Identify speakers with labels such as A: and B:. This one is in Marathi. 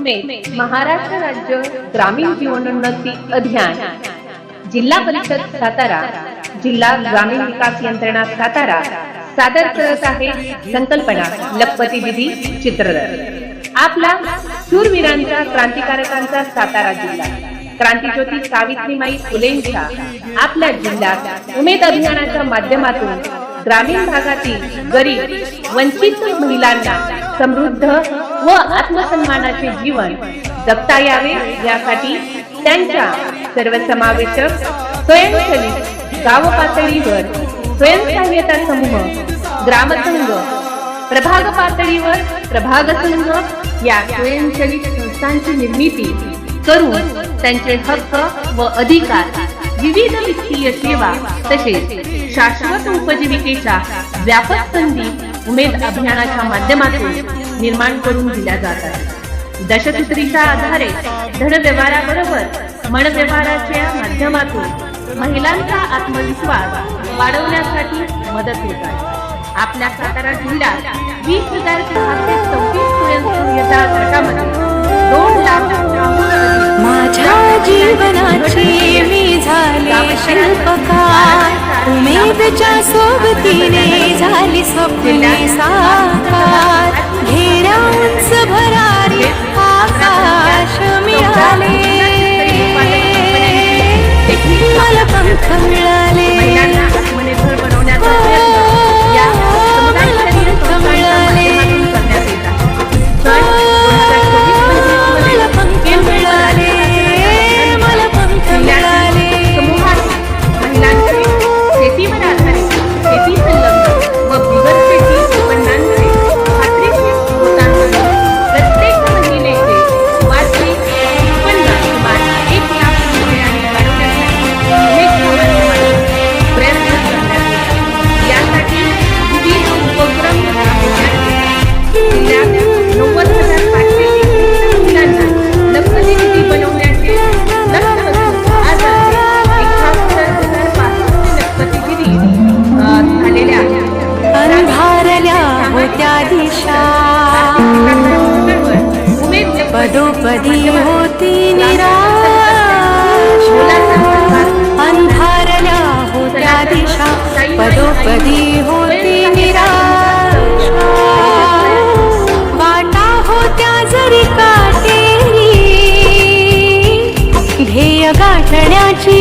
A: महाराष्ट्र राज्य ग्रामीण जीवनोन्नती अभियान. जिल्हा परिषद सातारा जिल्हा ग्रामीण विकास यंत्रणा सातारा सादर करत आहे संकल्पना लखपती दिदी चित्ररथ. आपला शूरवीरांचा क्रांतिकारकांचा सातारा जिल्हा. क्रांतीज्योती सावित्रीमाई फुलेंच्या आपल्या जिल्ह्यात उमेद अभियानाच्या माध्यमातून ग्रामीण भागातील गरीब वंचित महिलांना समृद्ध व आत्मसन्मानाचे जीवन जगता यावे यासाठी त्यांच्या सर्वसमावेशक स्वयंचलित गाव पातळीवर स्वयंसहाय्यता समूह ग्रामसंघ प्रभाग पातळीवर प्रभाग संघ या स्वयंचलित संस्थांची निर्मिती करून त्यांचे हक्क व अधिकार विविध वित्तीय सेवा तसेच शाश्वत उपजीविकेच्या व्यापक संधी उमेद अभियानाच्या माध्यमातून निर्माण करून दिल्या जात आहेत. दशसूत्रीच्या आधारे धन व्यवहाराबरोबर मन व्यवहाराच्या माध्यमातून महिलांचा आत्मविश्वास वाढवण्यासाठी मदत होत आहे. आपल्या सातारा जिल्ह्यात वीस हजार सहाशे सव्वीस स्वयंसहाय्यता गटामध्ये दोन अधिक
B: माझ्या जीवनाची मी झाले शिल्पकार. उमेदच्या सोबतीने झाली स्वप्ने साकार
A: Amazing. आधी होती
B: निराश.
A: अंधारल्या
B: होत्या दिशा.
A: पदोपदी
B: होती निरा वाटा होत्या जरी काटेरी. ध्येय गाठण्याची